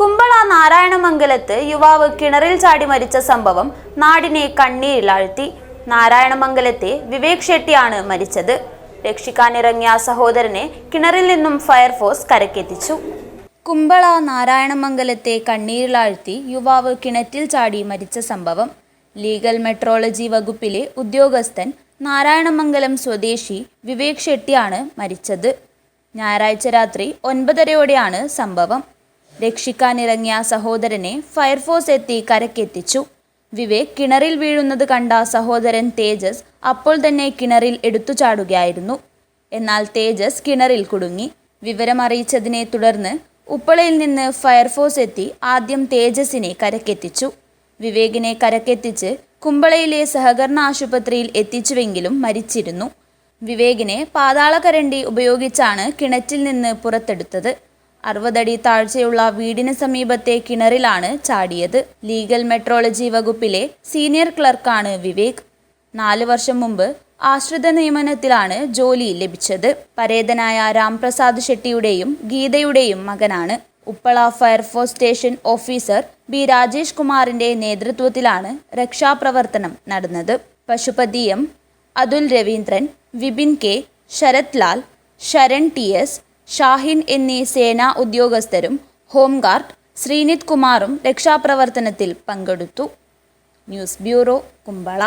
കുമ്പള നാരായണമംഗലത്ത് യുവാവ് കിണറിൽ ചാടി മരിച്ച സംഭവം നാടിനെ കണ്ണീരിലാഴ്ത്തി. നാരായണമംഗലത്തെ വിവേക് ഷെട്ടിയാണ് മരിച്ചത്. രക്ഷിക്കാനിറങ്ങിയ സഹോദരനെ കിണറിൽ നിന്നും ഫയർഫോഴ്സ് കരക്കെത്തിച്ചു കുമ്പള നാരായണമംഗലത്തെ കണ്ണീരിലാഴ്ത്തി യുവാവ് കിണറ്റിൽ ചാടി മരിച്ച സംഭവം. ലീഗൽ മെട്രോളജി വകുപ്പിലെ ഉദ്യോഗസ്ഥൻ നാരായണമംഗലം സ്വദേശി വിവേക് ഷെട്ടിയാണ് മരിച്ചത്. ഞായറാഴ്ച രാത്രി ഒൻപതരയോടെയാണ് സംഭവം. രക്ഷിക്കാനിറങ്ങിയ സഹോദരനെ ഫയർഫോഴ്സ് എത്തി കരക്കെത്തിച്ചു വിവേക് കിണറിൽ വീഴുന്നത് കണ്ട സഹോദരൻ തേജസ് അപ്പോൾ തന്നെ കിണറിൽ എടുത്തു ചാടുകയായിരുന്നു എന്നാൽ തേജസ് കിണറിൽ കുടുങ്ങി. വിവരമറിയിച്ചതിനെ തുടർന്ന് ഉപ്പളയിൽ നിന്ന് ഫയർഫോഴ്സ് എത്തി ആദ്യം തേജസിനെ കരക്കെത്തിച്ചു വിവേകിനെ കരക്കെത്തിച്ച് കുമ്പളയിലെ സഹകരണ ആശുപത്രിയിൽ എത്തിച്ചുവെങ്കിലും മരിച്ചിരുന്നു. വിവേകിനെ പാതാളകരണ്ടി ഉപയോഗിച്ചാണ് കിണറ്റിൽ നിന്ന് പുറത്തെടുത്തത്. അറുപതടി താഴ്ചയുള്ള വീടിന് സമീപത്തെ കിണറിലാണ് ചാടിയത്. ലീഗൽ മെട്രോളജി വകുപ്പിലെ സീനിയർ ക്ലർക്കാണ് വിവേക്. നാല് വർഷം മുമ്പ് ആശ്രിത നിയമനത്തിലാണ് ജോലി ലഭിച്ചത്. പരേതനായ രാംപ്രസാദ് ഷെട്ടിയുടെയും ഗീതയുടെയും മകനാണ്. Uppala fire force station officer B Rajesh കുമാറിന്റെ നേതൃത്വത്തിലാണ് രക്ഷാപ്രവർത്തനം നടന്നത്. Pashupathi M Athul Raveendran Vipin K Sarath Lal Saran T S Shahin എന്നീ സേനാ ഉദ്യോഗസ്ഥരും ഹോംഗാർഡ് ശ്രീനിത് കുമാറും രക്ഷാപ്രവർത്തനത്തിൽ പങ്കെടുത്തു. News bureau Kumbla.